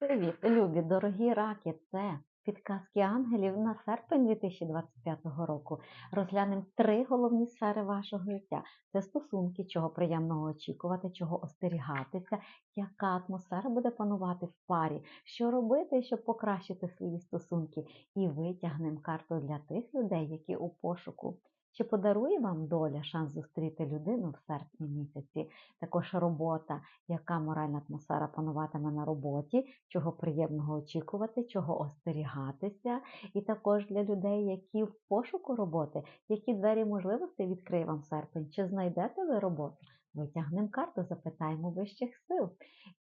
Привіт, любі, дорогі раки! Це підказки ангелів на серпень 2025 року. Розглянемо три головні сфери вашого життя: це стосунки, чого приємного очікувати, чого остерігатися, яка атмосфера буде панувати в парі, що робити, щоб покращити свої стосунки, і витягнемо карту для тих людей, які у пошуку. Чи подарує вам доля шанс зустріти людину в серпні місяці? Також робота, яка моральна атмосфера пануватиме на роботі, чого приємного очікувати, чого остерігатися, і також для людей, які в пошуку роботи, які двері можливостей відкриє вам серпень, чи знайдете ви роботу? Витягнемо карту, запитаємо вищих сил.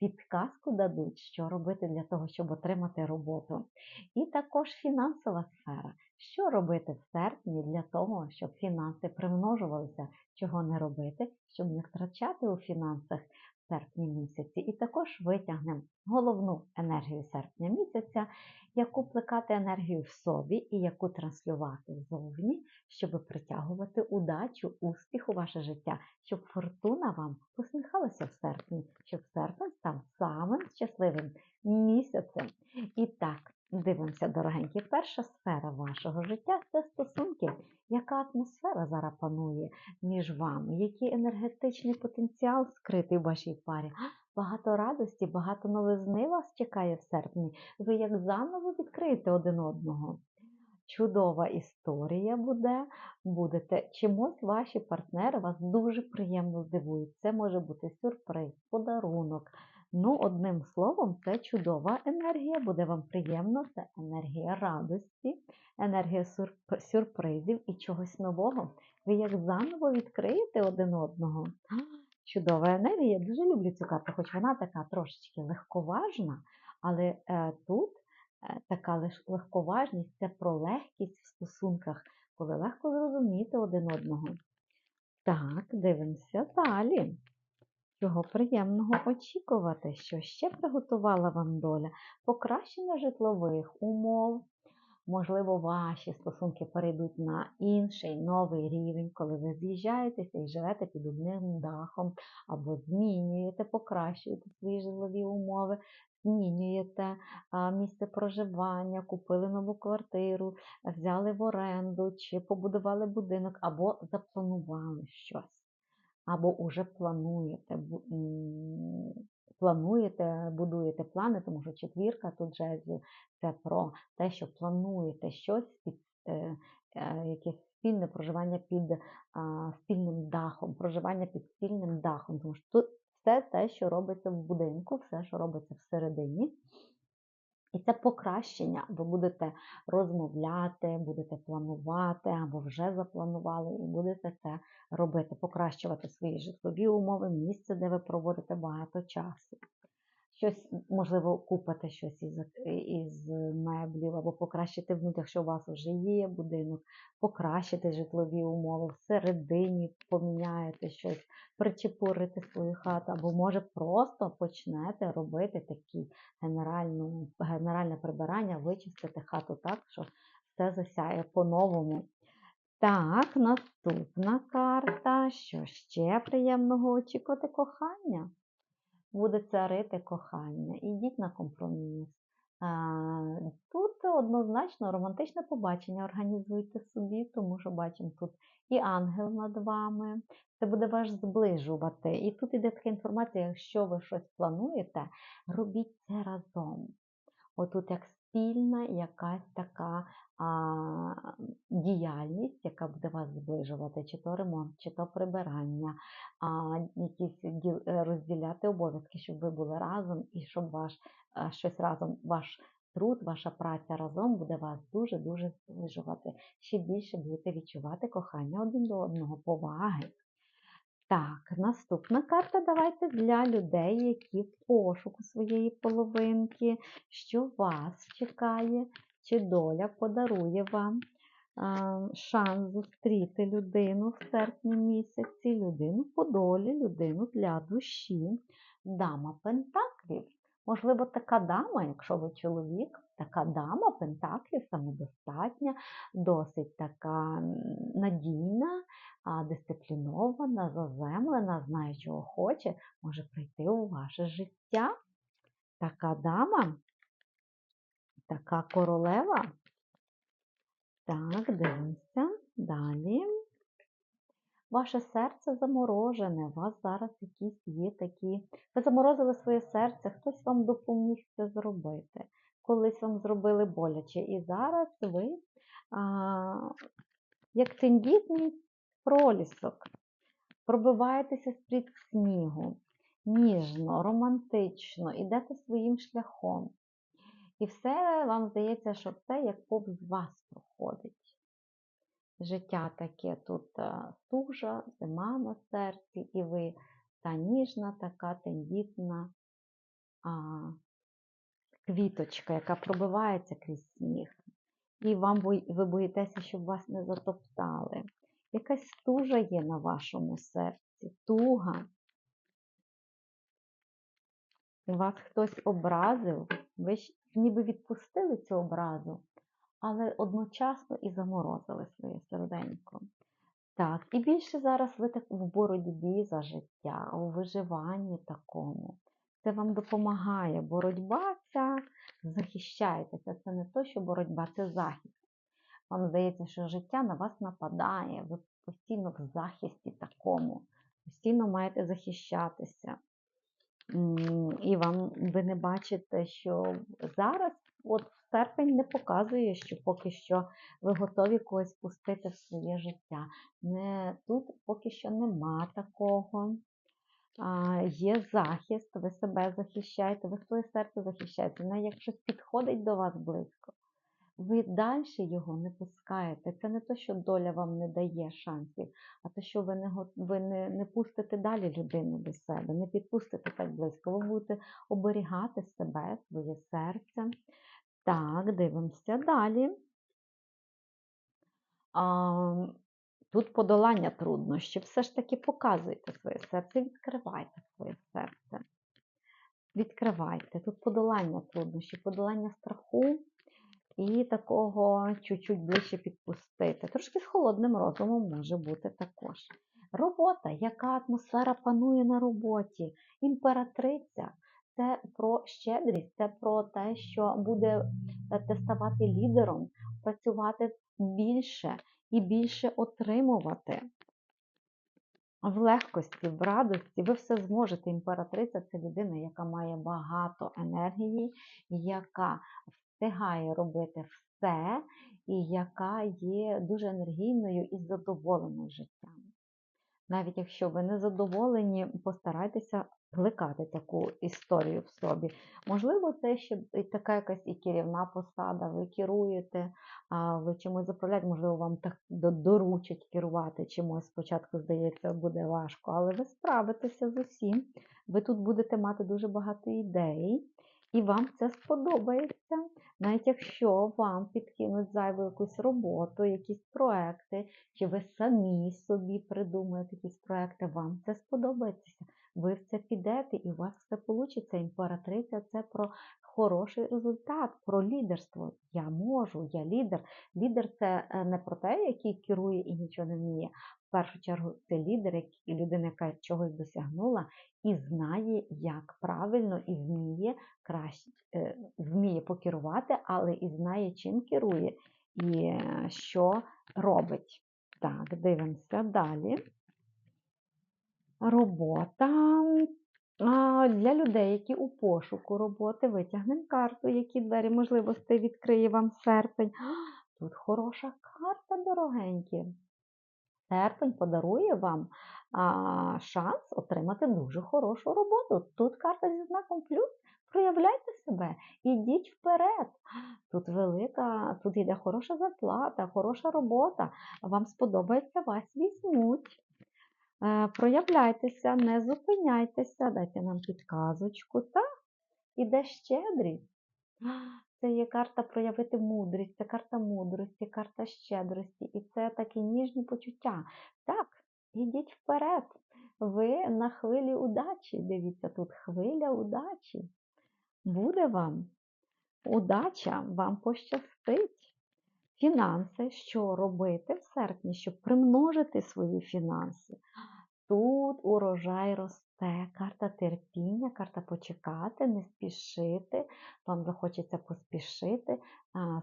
Підказку дадуть, що робити для того, щоб отримати роботу. І також фінансова сфера. Що робити в серпні для того, щоб фінанси примножувалися, чого не робити, щоб не втрачати у фінансах серпні місяці. І також витягнемо головну енергію серпня місяця, яку плекати енергію в собі і яку транслювати ззовні, щоб притягувати удачу, успіх у ваше життя, щоб фортуна вам посміхалася в серпні, щоб серпень став самим щасливим місяцем. І так. Дивимося, дорогенькі, перша сфера вашого життя це стосунки. Яка атмосфера зараз панує між вами? Який енергетичний потенціал скритий в вашій парі? Багато радості, багато новизни вас чекає в серпні. Ви як заново відкриєте один одного. Чудова історія буде, будете чимось ваші партнери вас дуже приємно здивують. Це може бути сюрприз, подарунок. Ну, одним словом, це чудова енергія, буде вам приємно, це енергія радості, енергія сюрпризів і чогось нового. Ви як заново відкриєте один одного. Чудова енергія. Я Дуже люблю цю карту, хоч вона така трошечки легковажна, але е, тут е, така легковажність це про легкість в стосунках, коли легко зрозуміти один одного. Так, дивимося далі. Чого приємного очікувати, що ще приготувала вам доля, покращення житлових умов. Можливо, ваші стосунки перейдуть на інший новий рівень, коли ви з'їжджаєтеся і живете під одним дахом, або змінюєте, покращуєте свої житлові умови, змінюєте місце проживання, купили нову квартиру, взяли в оренду, чи побудували будинок, або запланували щось або уже плануєте, плануєте, будуєте плани, тому що четвірка тут жезлів це про те, що плануєте щось під е, е, якесь спільне проживання під спільним дахом, проживання під спільним дахом, тому що тут все те, що робиться в будинку, все, що робиться всередині. І це покращення. Ви будете розмовляти, будете планувати або вже запланували, і будете це робити, покращувати свої житлові умови, місце, де ви проводите багато часу щось, можливо, купити щось із із меблів, або покращити внутрі, якщо у вас вже є будинок, покращити житлові умови, всередині поміняєте щось, причепурити свою хату, або, може, просто почнете робити такі генеральне прибирання, вичистити хату так, що все засяє по-новому. Так, наступна карта. Що ще приємного очікувати кохання? Буде царити кохання. Ідіть на компроміс. Тут однозначно романтичне побачення організуйте собі, тому що бачимо тут і ангел над вами. Це буде вас зближувати. І тут іде така інформація, якщо ви щось плануєте, робіть це разом. Отут як спільна якась така а, діяльність, яка буде вас зближувати, чи то ремонт, чи то прибирання, а, якісь діл, е, розділяти обов'язки, щоб ви були разом і щоб ваш а, щось разом, ваш труд, ваша праця разом буде вас дуже-дуже зближувати. Ще більше будете відчувати кохання один до одного, поваги. Так, наступна карта давайте для людей, які в пошуку своєї половинки, що вас чекає, чи доля подарує вам шанс зустріти людину в серпні місяці, людину по долі, людину для душі. Дама Пентаклів. Можливо, така дама, якщо ви чоловік, така дама Пентаклів самодостатня, досить така надійна, дисциплінована, заземлена, знає, чого хоче, може прийти у ваше життя. Така дама, така королева. Так, дивимося. Далі. Ваше серце заморожене, у вас зараз якісь є такі. Ви заморозили своє серце, хтось вам допоміг це зробити. Колись вам зробили боляче. І зараз ви, а, як тендітний пролісок, пробиваєтеся з-під снігу, ніжно, романтично, ідете своїм шляхом. І все вам здається, що це як повз вас проходить. Життя таке тут е, стужа, зима на серці, і ви та ніжна, така тендітна а, квіточка, яка пробивається крізь сніг. І вам ви боїтеся, щоб вас не затоптали. Якась стужа є на вашому серці, туга. Вас хтось образив, ви ж ніби відпустили цю образу, але одночасно і заморозили своє серденько. Так, і більше зараз ви так в боротьбі за життя, у виживанні такому. Це вам допомагає. Боротьба ця захищаєтеся. Це не то, що боротьба, це захист. Вам здається, що життя на вас нападає, ви постійно в захисті такому, постійно маєте захищатися. І вам ви не бачите, що зараз, от серпень не показує, що поки що ви готові когось пустити в своє життя. Не, тут поки що нема такого. А, є захист, ви себе захищаєте, ви своє серце захищаєте. Навіть як щось підходить до вас близько, ви далі його не пускаєте. Це не те, що доля вам не дає шансів, а те, що ви не, ви не, не пустите далі людину до себе, не підпустите так близько. Ви будете оберігати себе, своє серце. Так, дивимося далі. А, тут подолання труднощів. Все ж таки показуйте своє серце, відкривайте своє серце. Відкривайте. Тут подолання труднощів, подолання страху і такого чуть-чуть ближче підпустити. Трошки з холодним розумом може бути також. Робота, яка атмосфера панує на роботі, імператриця. Це про щедрість, це про те, що буде е, ставати лідером, працювати більше і більше отримувати. В легкості, в радості, ви все зможете. Імператриця це людина, яка має багато енергії, яка встигає робити все, і яка є дуже енергійною і задоволеною життям. Навіть якщо ви не задоволені, постарайтеся плекати таку історію в собі. Можливо, це ще така якась і керівна посада, ви керуєте, ви чимось заправляєте, можливо, вам так доручать керувати чимось. Спочатку, здається, буде важко, але ви справитеся з усім. Ви тут будете мати дуже багато ідей, і вам це сподобається. Навіть якщо вам підкинуть зайву якусь роботу, якісь проекти, чи ви самі собі придумаєте якісь проекти, вам це сподобається. Ви в це підете і у вас все вийде. Імператриця це про хороший результат, про лідерство. Я можу, я лідер. Лідер це е, не про те, який керує і нічого не вміє. В першу чергу це лідер, який- людина, яка чогось досягнула і знає, як правильно і вміє краще е, вміє покерувати, але і знає, чим керує і е, що робить. Так, дивимося далі. Робота. Для людей, які у пошуку роботи, витягнемо карту, які двері можливостей відкриє вам серпень. Тут хороша карта, дорогенькі. Серпень подарує вам а, шанс отримати дуже хорошу роботу. Тут карта зі знаком плюс. Проявляйте себе, ідіть вперед. Тут велика, тут йде хороша зарплата, хороша робота. Вам сподобається, вас візьмуть. Е, Проявляйтеся, не зупиняйтеся, дайте нам підказочку. Так, іде щедрість. Це є карта проявити мудрість, це карта мудрості, карта щедрості. І це такі ніжні почуття. Так, ідіть вперед. Ви на хвилі удачі. Дивіться, тут хвиля удачі. Буде вам удача, вам пощастить. Фінанси, що робити в серпні, щоб примножити свої фінанси. Тут урожай росте, карта терпіння, карта почекати, не спішити. Вам захочеться поспішити,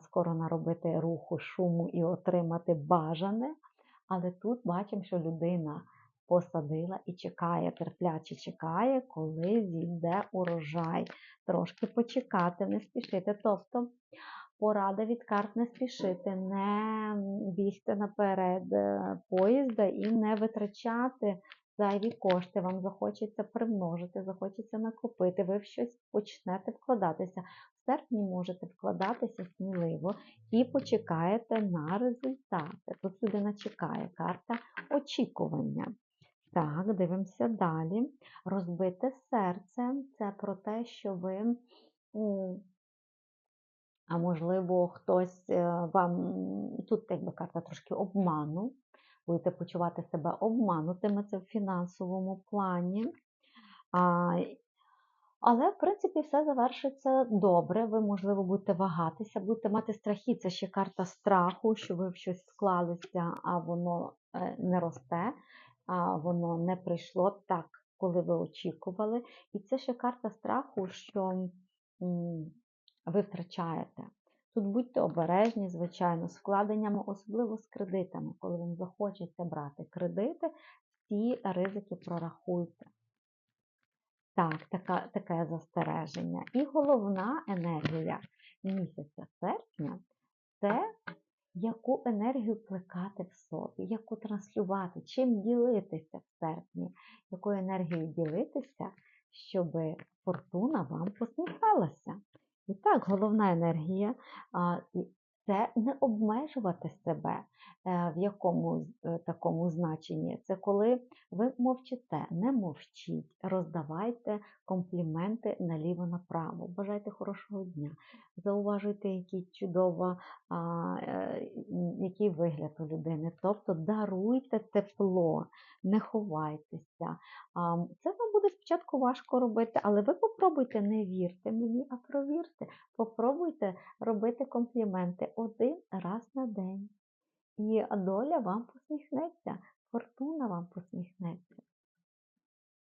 скоро наробити руху, шуму і отримати бажане. Але тут бачимо, що людина посадила і чекає, терпляче чекає, коли зійде урожай. Трошки почекати, не спішити. Тобто порада від карт не спішити, не бігти наперед е, поїзда і не витрачати зайві кошти. Вам захочеться примножити, захочеться накопити, ви в щось почнете вкладатися. В серпні можете вкладатися сміливо і почекаєте на результати. Тут людина чекає, карта очікування. Так, дивимося далі. Розбите серце це про те, що ви, а можливо, хтось е, вам, тут якби карта трошки обману, будете почувати себе обманутими, це в фінансовому плані. А, але, в принципі, все завершиться добре. Ви, можливо, будете вагатися, будете мати страхи. Це ще карта страху, що ви в щось вклалися, а воно е, не росте, а воно не прийшло так, коли ви очікували. І це ще карта страху, що ви втрачаєте. Тут будьте обережні, звичайно, з вкладеннями, особливо з кредитами. Коли вам захочеться брати кредити, всі ризики прорахуйте. Так, така, таке застереження. І головна енергія місяця серпня це яку енергію плекати в собі, яку транслювати, чим ділитися в серпні, якою енергією ділитися, щоб фортуна вам посміхалася. І так, головна енергія це не обмежувати себе в якому е, такому значенні. Це коли ви мовчите, не мовчіть, роздавайте компліменти наліво-направо. Бажайте хорошого дня, зауважуйте, який чудово, а, е, який вигляд у людини. Тобто даруйте тепло, не ховайтеся. Це вам буде спочатку важко робити, але ви попробуйте, не вірте мені, а провірте. Попробуйте робити компліменти один раз на день. І доля вам посміхнеться, фортуна вам посміхнеться.